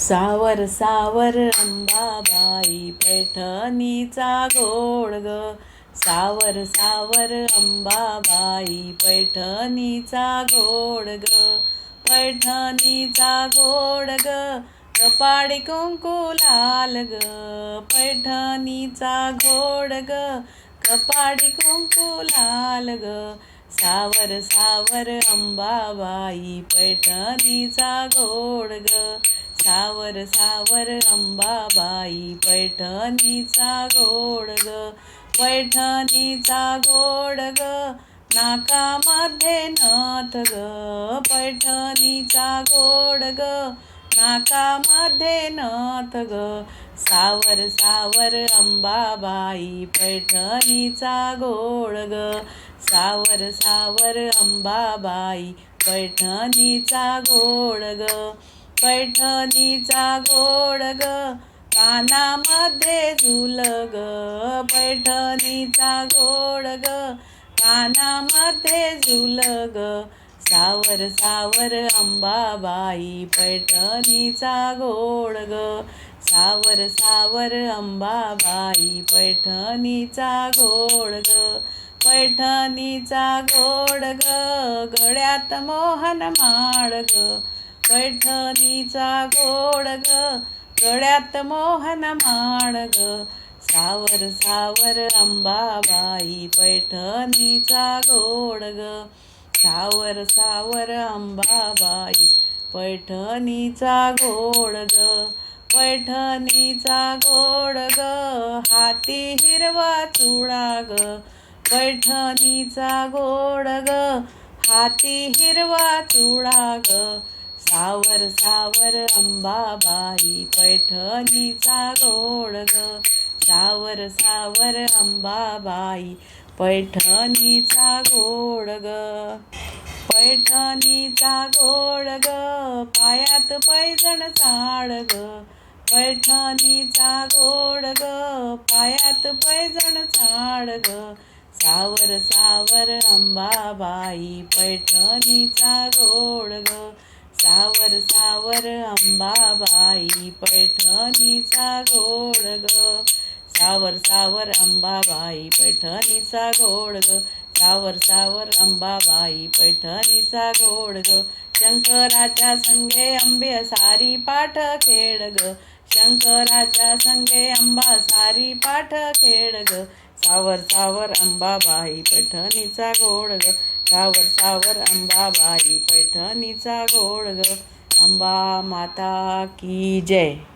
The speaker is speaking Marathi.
सावर सावर अंबाबाई पैठणीचा गोड ग. सावर सावर अंबाबाई पैठणीचा गोड ग. पैठणीचा गोड ग. कपाडी कुंकू लाल ग. पैठणीचा गोड ग. कपाडी कुंकू लाल ग. सावर सावर अंबाबाई पैठणीचा गोड ग. सावर सावर अंबाबाई पैठणीचा गोड ग पैठणीचा गोड ग नाकामध्ये नथ ग पैठणीचा गोड ग नाकामध्ये नथ ग सावर सावर अंबाबाई पैठणीचा गोड ग सावर सावर अंबाबाई पैठणीचा गोड ग. पैठणीचा गोड ग कानामध्ये झुल ग पैठणीचा गोड ग कानामध्ये झुल ग सावर सावर अंबाबाई पैठणीचा गोड ग. सावर सावर अंबाबाई पैठणीचा गोड ग. पैठणीचा गोड ग गळ्यात मोहन माळ ग. पैठणीचा गोड ग गळ्यात मोहन माड ग. सावर सावर अंबाबाई पैठणीचा गोड ग. सावर सावर अंबाबाई पैठणीचा गोड ग. पैठणीचा गोड ग हाती हिरवा चुडा ग. पैठणीचा गोड ग हाती हिरवा चुडा ग. सावर सावर अंबाबाई पैठणीचा गोड ग. सावर सावर अंबाबाई पैठणीचा गोड ग. पैठणीचा गोड ग. पायात पैजण चाळ ग. पैठणीचा गोड ग. पायात पैजण चाळ ग. सावर सावर अंबाबाई पैठणीचा गोड ग. सावर अंबाबाई पैठणीचा घोड ग. सावर सावर अंबाबाई पैठणीचा घोड ग. सावर सावर अंबाबाई पैठणीचा घोड ग. शंकराच्या संगे अंबे सारी पाठ खेळ ग. शंकराच्या संगे अंबा सारी पाठ खेळ ग. सावर सावर अंबाबाई पैठणीचा घोड ग. सावर सावर अंबाबाई पैठणीचा घोड ग. अंबा माता की जय.